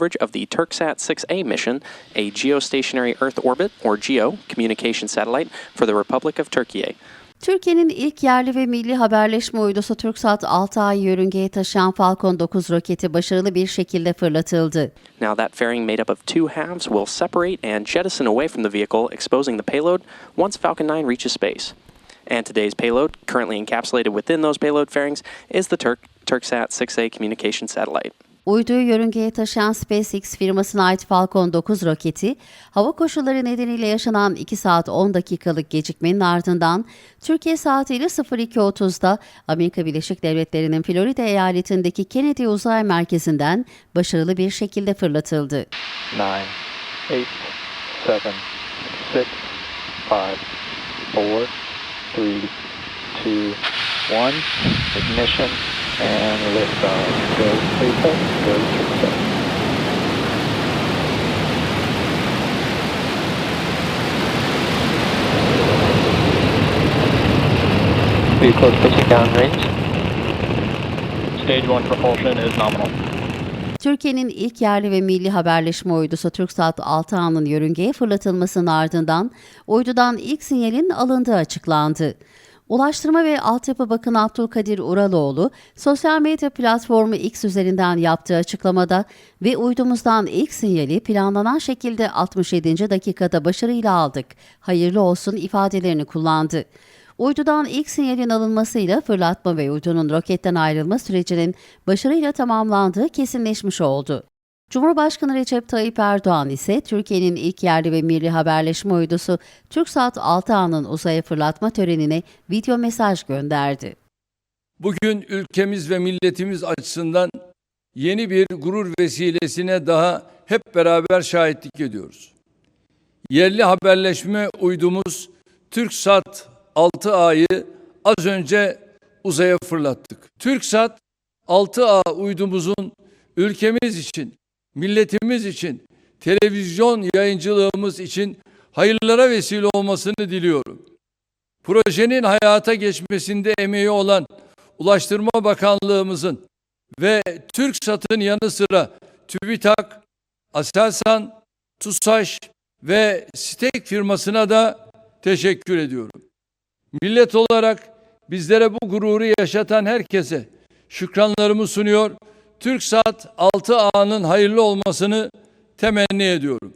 coverage of the Turksat 6A mission, a geostationary Earth orbit, or GEO, communication satellite for the Republic of Turkey. Türkiye'nin ilk yerli ve milli haberleşme uydusu TürkSat 6 ay yörüngeye taşıyan Falcon 9 roketi başarılı bir şekilde fırlatıldı. Now, that fairing made up of two halves will separate and jettison away from the vehicle, exposing the payload once Falcon 9 reaches space. And today's payload, currently encapsulated within those payload fairings, is the Turk Turksat 6A communication satellite. Uyduyu yörüngeye taşıyan SpaceX firmasına ait Falcon 9 roketi, hava koşulları nedeniyle yaşanan 2 saat 10 dakikalık gecikmenin ardından Türkiye saatiyle 02.30'da Amerika Birleşik Devletleri'nin Florida eyaletindeki Kennedy Uzay Merkezi'nden başarılı bir şekilde fırlatıldı. nine, eight, seven, six, five, four, three, two, one. Ignition and liftoff. Go SpaceX, go SpaceX. Vehicle pitching downrange. Stage one propulsion is nominal. Türkiye'nin ilk yerli ve milli haberleşme uydusu TürkSat 6A'nın yörüngeye fırlatılmasının ardından uydudan ilk sinyalin alındığı açıklandı. Ulaştırma ve Altyapı Bakanı Abdülkadir Uraloğlu, sosyal medya platformu X üzerinden yaptığı açıklamada ve uydumuzdan ilk sinyali planlanan şekilde 67. dakikada başarıyla aldık, hayırlı olsun ifadelerini kullandı. Uydudan ilk sinyalin alınmasıyla fırlatma ve uydunun roketten ayrılma sürecinin başarıyla tamamlandığı kesinleşmiş oldu. Cumhurbaşkanı Recep Tayyip Erdoğan ise Türkiye'nin ilk yerli ve milli haberleşme uydusu TürkSat 6A'nın uzaya fırlatma törenine video mesaj gönderdi. Bugün ülkemiz ve milletimiz açısından yeni bir gurur vesilesine daha hep beraber şahitlik ediyoruz. Yerli haberleşme uydumuz TürkSat 6A'yı az önce uzaya fırlattık. TürkSat 6A uydumuzun ülkemiz için, milletimiz için, televizyon yayıncılığımız için hayırlara vesile olmasını diliyorum. Projenin hayata geçmesinde emeği olan Ulaştırma Bakanlığımızın ve TürkSat'ın yanı sıra TÜBİTAK, Aselsan, TUSAŞ ve STEK firmasına da teşekkür ediyorum. Millet olarak bizlere bu gururu yaşatan herkese şükranlarımı sunuyor. TürkSat 6A'nın hayırlı olmasını temenni ediyorum.